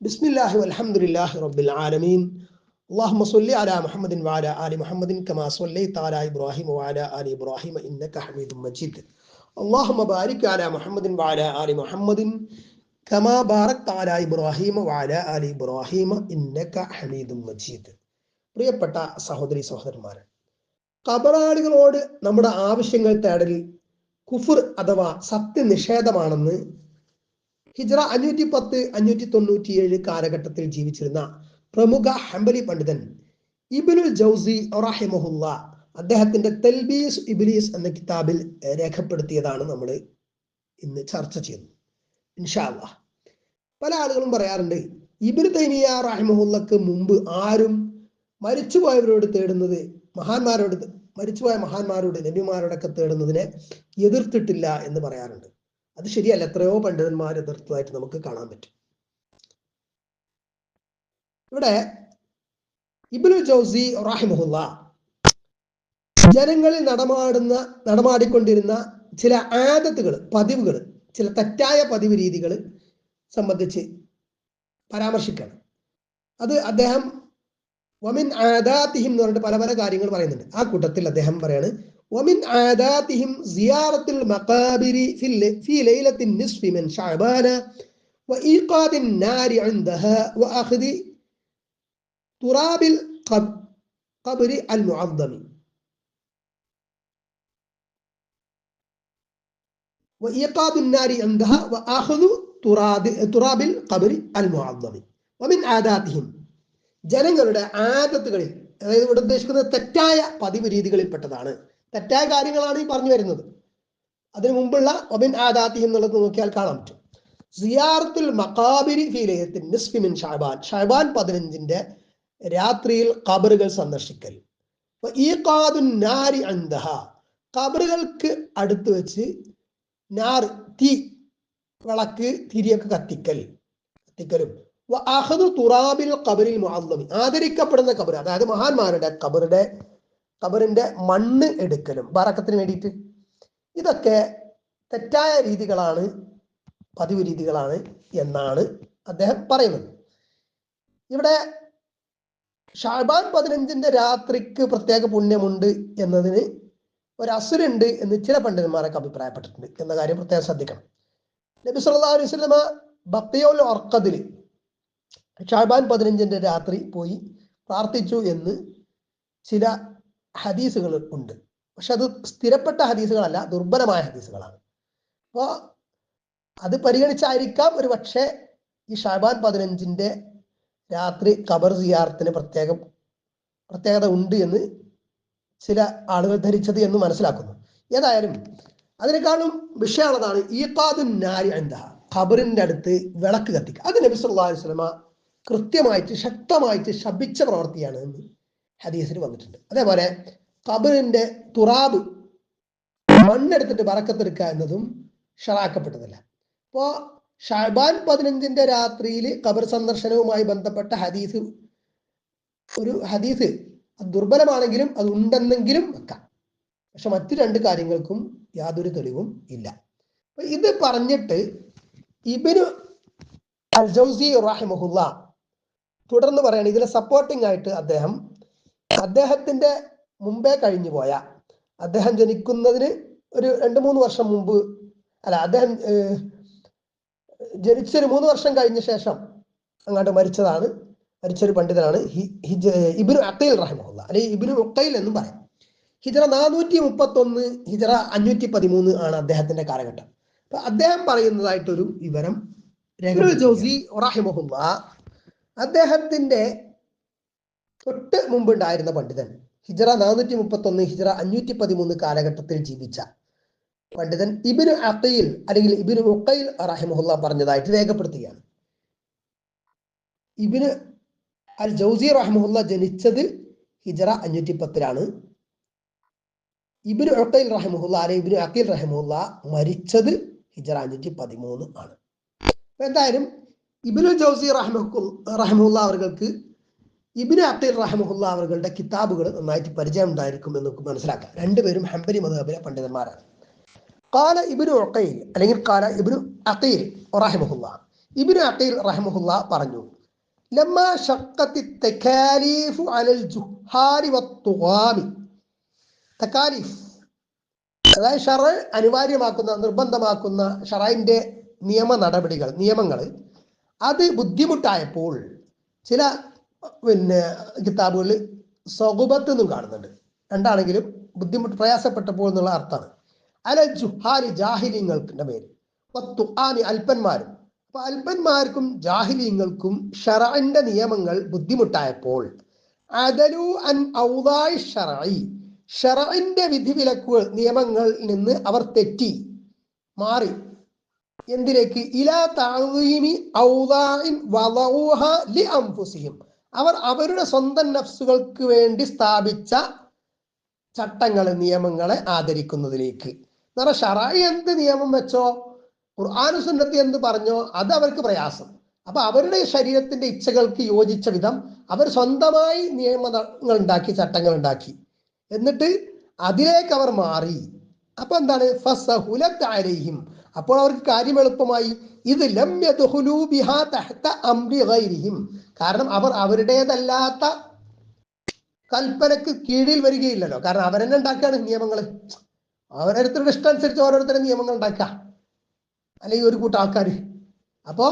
بسم الله والحمد لله رب العالمين اللهم صل على محمد وعلى آل محمد كما صليت على إبراهيم وعلى آل إبراهيم إنك حميد مجيد اللهم بارك على محمد وعلى آل محمد كما باركت على إبراهيم وعلى آل إبراهيم إنك حميد مجيد പ്രിയപ്പെട്ട സഹോദരി സഹോദരന്മാരെ കബറാളികളോട് നമ്മുടെ ആവശ്യങ്ങൾ തേടലിൽ കുഫർ അഥവാ സത്യനിഷേധമാണെന്ന് ഹിജ്റ അഞ്ഞൂറ്റി പത്ത് അഞ്ഞൂറ്റി തൊണ്ണൂറ്റിയേഴ് കാലഘട്ടത്തിൽ ജീവിച്ചിരുന്ന പ്രമുഖ ഹംബലി പണ്ഡിതൻ ഇബിനുൽ ജൗസി റഹിമഹുല്ല അദ്ദേഹത്തിന്റെ തെൽബീസ് ഇബിലീസ് എന്ന കിതാബിൽ രേഖപ്പെടുത്തിയതാണ് നമ്മൾ ഇന്ന് ചർച്ച ചെയ്യുന്നത്. ഇൻഷാല്ല പല ആളുകളും പറയാറുണ്ട് ഇബിന് തൈമിയ റഹിമഹുല്ലക്ക് മുമ്പ് ആരും മരിച്ചുപോയവരോട് തേടുന്നത് മഹാന്മാരോട് മരിച്ചുപോയ മഹാന്മാരോട് നബിമാരോടൊക്കെ തേടുന്നതിനെ എതിർത്തിട്ടില്ല എന്ന് പറയാറുണ്ട്. അത് ശരിയല്ല. എത്രയോ പണ്ഡിതന്മാർ എതിർത്തതായിട്ട് നമുക്ക് കാണാൻ പറ്റും. ഇവിടെ ഇബിനു ജോസി റാഹിമുല്ല ജനങ്ങളിൽ നടമാടുന്ന നടമാടിക്കൊണ്ടിരുന്ന ചില ആദത്തുകൾ പതിവുകൾ ചില തെറ്റായ പതിവ് രീതികൾ സംബന്ധിച്ച് പരാമർശിക്കണം. അത് അദ്ദേഹം വമിൻ ആദാത്തിഹിം എന്ന് പറഞ്ഞിട്ട് പല പല കാര്യങ്ങൾ പറയുന്നുണ്ട്. ആ കൂട്ടത്തിൽ അദ്ദേഹം പറയാണ് ومن عاداتهم زيارة المقابر في اللي في ليلة النصف من شعبان وإيقاد النار عندها وأخذ تراب القبر المعظم وإيقاد النار عندها وأخذ تراب تراب القبر المعظم ومن عاداتهم ജനങ്ങളുടെ ആദത്തുകളിൽ അതായത് ഇവിടെ ഉദ്ദേശിക്കുന്നത് തെറ്റായ പതിവ് രീതികളിൽപ്പെട്ടതാണ് തെറ്റായ കാര്യങ്ങളാണ് ഈ പറഞ്ഞു വരുന്നത്. അതിനു മുമ്പുള്ള ഒബിൻ ആദാത്തി എന്നുള്ളത് നോക്കിയാൽ കാണാൻ പറ്റും. സിയാർത്തുൽ മക്കാബിരി ഫീലേഹത്തിൻ നിസ്ഫിമിൻ ഷാബാൻ. ഷാബാൻ പതിനഞ്ചിന്റെ രാത്രിയിൽ കബറുകൾ സന്ദർശിക്കൽ. ഈ കാതു നാരി അന്തഹ കബറുകൾക്ക് അടുത്ത് വെച്ച് നാർ തീ വിളക്ക് തിരിയൊക്കെ കത്തിക്കൽ. കത്തിക്കലും. അഹദു തുറാബിൽ ഖബറിൽ മുഅല്ലമി ആദരിക്കപ്പെടുന്ന കബർ അതായത് മഹാന്മാരുടെ ഖബറുടെ ഖബറിന്റെ മണ്ണ് എടുക്കലും. ബറക്കത്തിന് വേണ്ടിയിട്ട്. ഇതൊക്കെ തെറ്റായ രീതികളാണ് പതിവ് രീതികളാണ് എന്നാണ് അദ്ദേഹം പറയുന്നത്. ഇവിടെ ഷാബാൻ പതിനഞ്ചിന്റെ രാത്രിക്ക് പ്രത്യേക പുണ്യമുണ്ട് എന്നതിന് ഒരു അസുരുണ്ട് എന്ന് ചില പണ്ഡിതന്മാരൊക്കെ അഭിപ്രായപ്പെട്ടിട്ടുണ്ട് എന്ന കാര്യം പ്രത്യേകം ശ്രദ്ധിക്കണം. നബി സല്ലല്ലാഹു അലൈഹി വസല്ലമ ബക്തിയോൽ ഒർക്കതിൽ ഷാബാൻ പതിനഞ്ചിന്റെ രാത്രി പോയി പ്രാർത്ഥിച്ചു എന്ന് ചില ഹദീസുകൾ ഉണ്ട്. പക്ഷെ അത് സ്ഥിരപ്പെട്ട ഹദീസുകളല്ല ദുർബലമായ ഹദീസുകളാണ്. അപ്പോൾ അത് പരിഗണിച്ചായിരിക്കാം ഒരു പക്ഷേ ഈ ഷാബാൻ പതിനഞ്ചിന്റെ രാത്രി ഖബർ സിയാറത്തിന് പ്രത്യേകം പ്രത്യേകത ഉണ്ട് എന്ന് ചില ആളുകൾ ധരിച്ചത് എന്ന് മനസ്സിലാക്കുന്നു. ഏതായാലും അതിനേക്കാളും വിഷയമുള്ളതാണ് പാതു നാരി എന്താ ഖബറിന്റെ അടുത്ത് വിളക്ക് കത്തിക്കുക. അത് നബി സല്ലല്ലാഹു അലൈഹി വസല്ലമ കൃത്യമായിട്ട് ശക്തമായിട്ട് ശപിച്ച പ്രവൃത്തിയാണ് എന്ന് ഹദീസിൽ വന്നിട്ടുണ്ട്. അതേപോലെ ഖബറിന്റെ തുറാബ് മണ്ണെടുത്തിട്ട് വറക്കത്തെടുക്കുക എന്നതും ഷറാക്കപ്പെട്ടതല്ല. അപ്പോ ഷാബാൻ പതിനഞ്ചിന്റെ രാത്രിയിൽ കബർ സന്ദർശനവുമായി ബന്ധപ്പെട്ട ഹദീസ് ഒരു ഹദീസ് ദുർബലമാണെങ്കിലും അത് ഉണ്ടെന്നെങ്കിലും വെക്കാം. പക്ഷെ മറ്റു രണ്ട് കാര്യങ്ങൾക്കും യാതൊരു തെളിവും ഇല്ല. ഇത് പറഞ്ഞിട്ട് ഇബിനു അൽ ജൗസി റാഹിമഹുല്ല തുടർന്ന് പറയാണ് ഇതിലെ സപ്പോർട്ടിംഗ് ആയിട്ട് അദ്ദേഹം അദ്ദേഹത്തിന്റെ മുമ്പേ കഴിഞ്ഞു പോയ അദ്ദേഹം ജനിക്കുന്നതിന് ഒരു രണ്ട് മൂന്ന് വർഷം മുമ്പ് അല്ല അദ്ദേഹം ജനിച്ചൊരു മൂന്ന് വർഷം കഴിഞ്ഞ ശേഷം അങ്ങോട്ട് മരിച്ചതാണ്. മരിച്ചൊരു പണ്ഡിതനാണ് ഇബിനു അക്കൈൽ റഹ്മുള്ള അല്ലെങ്കിൽ ഇബിനു ഒക്കൈൽ എന്നും പറയാം. ഹിജറ നാനൂറ്റി മുപ്പത്തി ഒന്ന് ഹിജറ അഞ്ഞൂറ്റി പതിമൂന്ന് ആണ് അദ്ദേഹത്തിന്റെ കാലഘട്ടം. അപ്പൊ അദ്ദേഹം പറയുന്നതായിട്ടൊരു വിവരം ജോസി റഹിമഹുല്ല അദ്ദേഹത്തിന്റെ തൊട്ട് മുമ്പുണ്ടായിരുന്ന പണ്ഡിതൻ. ഹിജറ നാനൂറ്റി മുപ്പത്തൊന്ന് ഹിജറ അഞ്ഞൂറ്റി പതിമൂന്ന് കാലഘട്ടത്തിൽ ജീവിച്ച പണ്ഡിതൻ ഇബിനു അക്കയിൽ അല്ലെങ്കിൽ ഇബിനു ഉക്കയിൽ റഹിമുല്ല പറഞ്ഞതായിട്ട് രേഖപ്പെടുത്തുകയാണ്. ഇബിന് അൽ ജൗസി റഹ്മുല്ല ജനിച്ചത് ഹിജറ അഞ്ഞൂറ്റി പത്തിലാണ് ഇബിനു ഉക്കയിൽ റഹിമുല്ല അല്ലെങ്കിൽ ഇബിനു അക്കീൽ റഹിമുല്ല മരിച്ചത് ഹിജറ അഞ്ഞൂറ്റി പതിമൂന്ന് ആണ് എന്തായാലും ഇബിനു ജൗസി റഹ്മുൽ റഹ്മുല്ല അവർക്ക് ഇബിന് അബ്ദുൽ റഹമുല്ല അവരുടെ കിതാബുകൾ നന്നായിട്ട് പരിചയം ഉണ്ടായിരിക്കും എന്ന് നമുക്ക് മനസ്സിലാക്കാം. രണ്ടുപേരും ഹംബരി മധുബിലെ പണ്ഡിതന്മാരാണ്. കാല ഇബിനു ഒക്കയിൽ അല്ലെങ്കിൽ കാല ഇബിനു അക്കയിൽ റഹമുല്ല ഇബ്നു അഖീൽ റഹമുല്ല പറഞ്ഞു ലമ്മ അലൽ അനിവാര്യമാക്കുന്ന നിർബന്ധമാക്കുന്ന ഷറൈന്റെ നിയമ നടപടികൾ നിയമങ്ങൾ അത് ബുദ്ധിമുട്ടായപ്പോൾ ചില പിന്നെ കിതാബുകളിൽ സൗബത്ത് എന്നും കാണുന്നുണ്ട്. രണ്ടാണെങ്കിലും ബുദ്ധിമുട്ട് പ്രയാസപ്പെട്ടപ്പോൾ എന്നുള്ള അർത്ഥമാണ്. അല ജുഹാരി ജാഹിലിങ്ങളുടെ പത്തു ആനി അല്പന്മാരും അപ്പൊ അല്പന്മാർക്കും ജാഹിലിങ്ങൾക്കും ഷറാന്റെ നിയമങ്ങൾ ബുദ്ധിമുട്ടായപ്പോൾ അദലു അൻ ഔദായ് ഷറായി ഷറാന്റെ വിധിവിലക്കുകൾ നിയമങ്ങളിൽ നിന്ന് അവർ തെറ്റി മാറി. എന്തിലേക്ക്? ഇലാ താഴീമി ഔദായി വദഊഹ ലി അൻഫുസിഹിം അവർ അവരുടെ സ്വന്തം നഫ്സുകൾക്ക് വേണ്ടി സ്ഥാപിച്ച ചട്ടങ്ങളെ നിയമങ്ങളെ ആദരിക്കുന്നതിലേക്ക്. എന്ന് പറഞ്ഞാൽ ഷറായി എന്ത് നിയമം വെച്ചോ ഖുർആാനു സുന്നത്തി എന്ത് പറഞ്ഞോ അത് അവർക്ക് പ്രയാസം. അപ്പൊ അവരുടെ ശരീരത്തിന്റെ ഇച്ഛകൾക്ക് യോജിച്ച വിധം അവർ സ്വന്തമായി നിയമങ്ങൾ ഉണ്ടാക്കി ചട്ടങ്ങൾ ഉണ്ടാക്കി. എന്നിട്ട് അതിലേക്ക് അവർ മാറി. അപ്പൊ എന്താണ്? ഫസഹുലത്ത് അലൈഹിം. അപ്പോൾ അവർക്ക് കാര്യം എളുപ്പമായി. ഇത് ലം യദ്ഖുലൂ ബിഹാ തഹ്ത അംരി ഗൈരിഹിം. കാരണം അവർ അവരുടേതല്ലാത്ത കൽപ്പനക്ക് കീഴിൽ വരികയില്ലല്ലോ. കാരണം അവരെന്നെ ഉണ്ടാക്കുകയാണ് നിയമങ്ങൾ അവരോരുത്തരുടെ ഇഷ്ടം അനുസരിച്ച് ഓരോരുത്തരുടെ നിയമങ്ങൾ ഉണ്ടാക്കുക. അല്ലെങ്കിൽ ഒരു കൂട്ടം ആൾക്കാർ അപ്പോ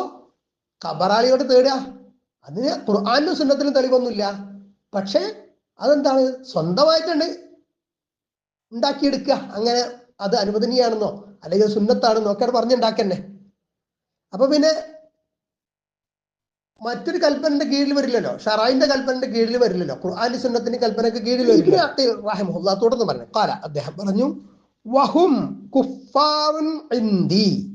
കബറാളിയോട് തേടുക. അതിന് ഖുർആാനും സുന്നത്തിനും തെളിവൊന്നുമില്ല. പക്ഷേ അതെന്താണ്? സ്വന്തമായിട്ടുണ്ട്. ഉണ്ടാക്കിയെടുക്കുക. അങ്ങനെ അത് അനുവദനീയാണെന്നോ? അല്ലെങ്കിൽ സുന്നത്താണ് ഒക്കെ പറഞ്ഞുണ്ടാക്കന്നെ. അപ്പൊ പിന്നെ മറ്റൊരു കൽപ്പനന്റെ കീഴിൽ വരില്ലല്ലോ. ഷറായിന്റെ കൽപ്പനന്റെ കീഴിൽ വരില്ലല്ലോ. ഖുർആാന്റെ സുന്നത്തിന്റെ കൽപ്പനക്ക് കീഴിൽ വരില്ല. റഹിമുല്ല തുടർന്ന് പറഞ്ഞു. കാല അദ്ദേഹം പറഞ്ഞു വഹും ഇന്ദി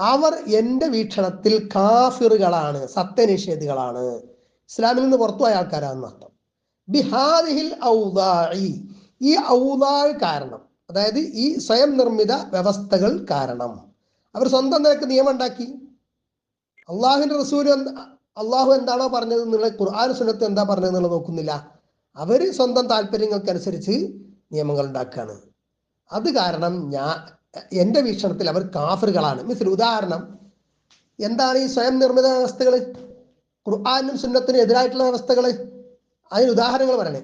അവർ എന്റെ വീക്ഷണത്തിൽ കാഫിറുകളാണ് സത്യനിഷേധികളാണ്. ഇസ്ലാമിൽ നിന്ന് പുറത്തുപോയ ആൾക്കാരാണെന്ന് അർത്ഥം. ബിഹാദിഹിൽ ഔദാഇ ഈ ഔദാഴ് കാരണം അതായത് ഈ സ്വയം നിർമ്മിത വ്യവസ്ഥകൾ കാരണം. അവർ സ്വന്തം നിലയ്ക്ക് നിയമം ഉണ്ടാക്കി. അള്ളാഹുവിന്റെ റസൂൽ അള്ളാഹു എന്താണോ പറഞ്ഞത് എന്നുള്ള ഖുർആൻ സുനത്ത് എന്താ പറഞ്ഞത് എന്നുള്ളത് നോക്കുന്നില്ല. അവർ സ്വന്തം താല്പര്യങ്ങൾക്കനുസരിച്ച് നിയമങ്ങൾ ഉണ്ടാക്കുകയാണ് അത് കാരണം ഞാൻ എന്റെ വീക്ഷണത്തിൽ അവർ കാഫറുകളാണ്. മീൻസ് ഉദാഹരണം എന്താണ് ഈ സ്വയം നിർമ്മിത വ്യവസ്ഥകൾ ഖുർആാനും സുന്നത്തിനും എതിരായിട്ടുള്ള വ്യവസ്ഥകൾ അതിന് ഉദാഹരണങ്ങൾ പറയണേ.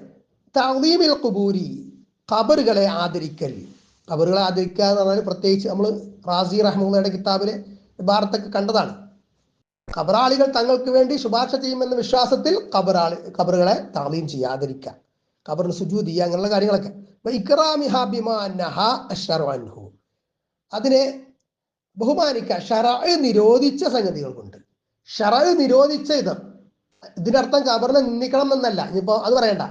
തവീമിൽ കുബൂരി ഖബറുകളെ ആദരിക്കൽ ഖബറുകളെ ആദരിക്കുക എന്ന് പറഞ്ഞാൽ പ്രത്യേകിച്ച് നമ്മൾ റാസി റഹ്മുള്ളയുടെ കിതാബിലെ ഭാരത്തൊക്കെ കണ്ടതാണ്. ഖബറാളികൾ തങ്ങൾക്ക് വേണ്ടി ശുപാർശ ചെയ്യുമെന്ന വിശ്വാസത്തിൽ ഖബറാളി ഖബറുകളെ താളീം ചെയ്യുക ആദരിക്കുക ഖബറിന് സുജൂദ് ചെയ്യുക അങ്ങനെയുള്ള കാര്യങ്ങളൊക്കെ. അതിനെ ബഹുമാനിക്കുക ഷറ നിരോധിച്ച സംഗതികൾ കൊണ്ട് ഷറ നിരോധിച്ച ഇത്. ഇതിനർത്ഥം ഖബറിനെ നിന്ദിക്കണം എന്നല്ല. ഇനിയിപ്പോ അത് പറയണ്ട.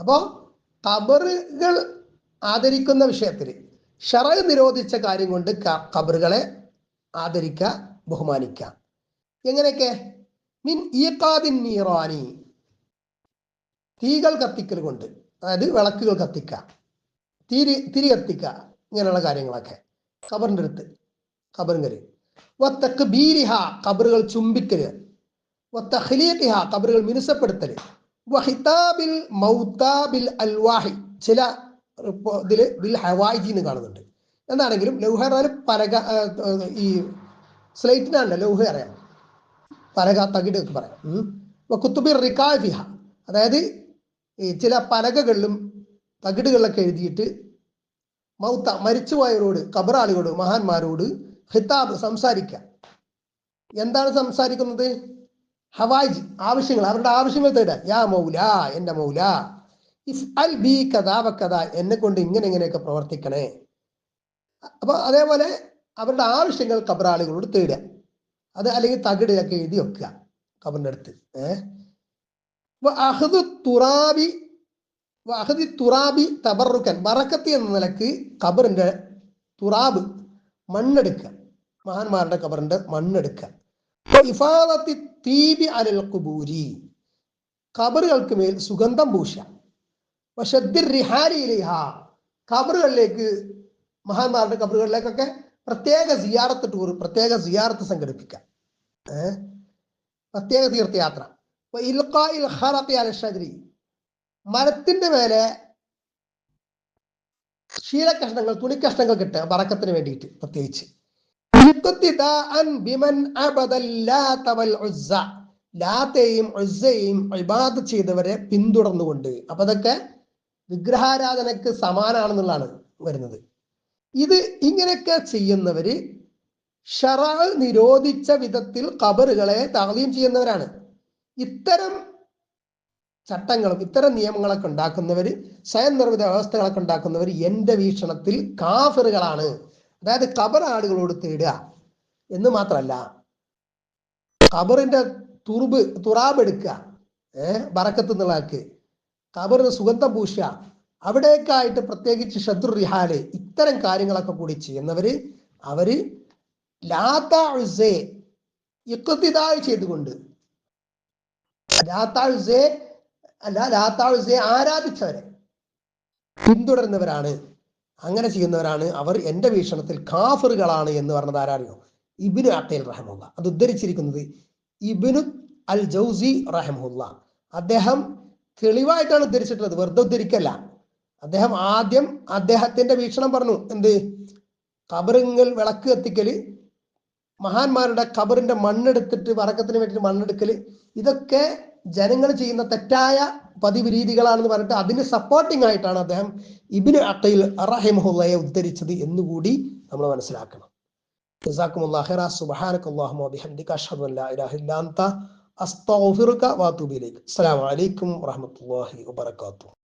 അപ്പോ ഖബറുകൾ ആദരിക്കുന്ന വിഷയത്തിൽ ഷറ നിരോധിച്ച കാര്യം കൊണ്ട് കബറുകളെ ആദരിക്കുക ബഹുമാനിക്കുക എങ്ങനെയൊക്കെ? മിൻ ഈക്കാദിൻ നീറാനി. തീകൾ കത്തിക്കൽ കൊണ്ട്. അതായത് വിളക്കുകൾ കത്തിക്കുക തിരി തിരി കത്തിക്കുക ഇങ്ങനെയുള്ള കാര്യങ്ങളൊക്കെ. കബറിന്റെ അടുത്ത്. ഖബറുങ്കൽ വത്തക്ക് ബീരിഹ കബറുകൾ ചുംബിക്കൽ. വത്തഖ്ലീഖിഹ കബറുകൾ മിനുസപ്പെടുത്തൽ. വഹിതാബിൽ മൗതാബിൽ അൽവാഹി ചില ഇതിൽ ബിൽ ഹവായിജി എന്ന് കാണുന്നുണ്ട്. എന്താണെങ്കിലും ലൗഹ ആ, ആ, ഈ സ്ലേറ്റിനാണല്ലോ ലൗഹ അറിയാം. പലക തകിട് എന്ന് പറയാം. കുത്തുബിർ റിക്കാഫിഹ അതായത് ചില പലകകളിലും തകിടുകളിലൊക്കെ എഴുതിയിട്ട് മൗത്ത മരിച്ചുപോയവരോട് കബറാളികളോട് മഹാന്മാരോട് ഹിതാബ് സംസാരിക്കുക എന്താണ് സംസാരിക്കുന്നത്? ഹവാജ് ആവശ്യങ്ങൾ അവരുടെ ആവശ്യങ്ങൾ തേടുക യാ മൗല എന്റെ മൗല ഇഫ് അൽ ബി കഥാ വക്കഥ എന്നെ കൊണ്ട് ഇങ്ങനെ ഇങ്ങനെയൊക്കെ പ്രവർത്തിക്കണേ. അപ്പൊ അതേപോലെ അവരുടെ ആവശ്യങ്ങൾ കബറാളികളോട് തേടുക. അത് അല്ലെങ്കിൽ തകിടിലൊക്കെ എഴുതി വെക്കുക കബറിന്റെ അടുത്ത്. ഏഹ് തുറാബി അഹദി തുറാബി തബറുക്കൻ ബറക്കത്തി എന്ന നിലയ്ക്ക് കബറിന്റെ തുറാബ് മണ്ണെടുക്കുക. മഹാന്മാരുടെ കബറിന്റെ മണ്ണെടുക്കുക. ഇഫാദത്തി തീബി അലൽ കുബൂരി ഖബറുകൾക്ക് മേൽ സുഗന്ധം പൂശ. ഖബറുകളിലേക്ക് മഹാന്മാരുടെ ഖബറുകളിലേക്കൊക്കെ പ്രത്യേക സിയാറത്ത് ടൂർ പ്രത്യേക സിയാറത്ത് സംഘടിപ്പിക്കാം. പ്രത്യേക തീർത്ഥയാത്ര. മരത്തിന്റെ മേലെ ശീലകഷ്ണങ്ങൾ തുണിക്കഷ്ണങ്ങൾ കിട്ടുക വറക്കത്തിന് വേണ്ടിയിട്ട് പ്രത്യേകിച്ച്. ബിമൻ അബദൽ ലാത വൽ ഉസ്സ. ലാത്തയെയും ഉസ്സയെയും ഇബാദത്ത് ചെയ്തവരെ പിന്തുടർന്നുകൊണ്ട്. അപ്പൊ അതൊക്കെ വിഗ്രഹാരാധനക്ക് സമാനാണെന്നുള്ളതാണ് വരുന്നത്. ഇത് ഇങ്ങനെയൊക്കെ ചെയ്യുന്നവര് ഷറ നിരോധിച്ച വിധത്തിൽ കബറുകളെ താളീം ചെയ്യുന്നവരാണ്. ഇത്തരം ചട്ടങ്ങളും ഇത്തരം നിയമങ്ങളൊക്കെ ഉണ്ടാക്കുന്നവര് സ്വയം നിർമ്മിത വ്യവസ്ഥകളൊക്കെ ഉണ്ടാക്കുന്നവർ എന്റെ വീക്ഷണത്തിൽ കാഫറുകളാണ്. അതായത് കബർ ആടുകളോട് തേടുക എന്ന് മാത്രമല്ല കബറിന്റെ തുറുബ് തുറാബ് എടുക്കുക ഏഹ് ബറക്കത്ത് കബറിന് സുഗന്ധം പൂശുക. അവിടേക്കായിട്ട് പ്രത്യേകിച്ച് ശത്രു റിഹാൽ ഇത്തരം കാര്യങ്ങളൊക്കെ കൂടി ചെയ്യുന്നവര് അവർ ലാത്ത ഉസ്സയെ ചെയ്തുകൊണ്ട് ലാത്താഴ്സേ അല്ല ലാത്താഴ്സേ ആരാധിച്ചവരെ പിന്തുടരുന്നവരാണ്. അങ്ങനെ ചെയ്യുന്നവരാണ് അവർ എന്റെ വീക്ഷണത്തിൽ കാഫറുകളാണ് എന്ന് പറഞ്ഞത് ആരാറിയോ? ഇബിനു അത്തേൽ റഹമുല്ല അത് ഉദ്ധരിച്ചിരിക്കുന്നത് ഇബിനു അൽ ജൗസി റഹമുല്ല അദ്ദേഹം തെളിവായിട്ടാണ് ഉദ്ധരിച്ചിട്ടുള്ളത്. വെറുതെ ഉദ്ധരിക്കല്ല. അദ്ദേഹം ആദ്യം അദ്ദേഹത്തിന്റെ വീക്ഷണം പറഞ്ഞു. എന്ത്? കബറിങ്ങൽ വിളക്ക് കത്തിക്കൽ മഹാന്മാരുടെ കബറിന്റെ മണ്ണെടുത്തിട്ട് വറക്കത്തിന് വേണ്ടിയിട്ട് മണ്ണെടുക്കൽ ഇതൊക്കെ ജനങ്ങൾ ചെയ്യുന്ന തെറ്റായ പതിവ് രീതികളാണെന്ന് പറഞ്ഞിട്ട് അതിന് സപ്പോർട്ടിംഗ് ആയിട്ടാണ് അദ്ദേഹം ഇബിന് അക്കയിൽ റഹിമഹുല്ലയെ ഉദ്ധരിച്ചത് എന്നുകൂടി നമ്മൾ മനസ്സിലാക്കണം. ജസാക്കുമുല്ലാ ഖൈറ. സുബ്ഹാനകല്ലാഹുമ്മ ബിഹംദിക അഷ്ഹദു അൻ ലാ ഇലാഹ അൻത. അസ്തഗ്ഫിറുക അസ്സലാമു അലൈക്കും വറഹ്മത്തുള്ളാഹി വബറകാതുഹു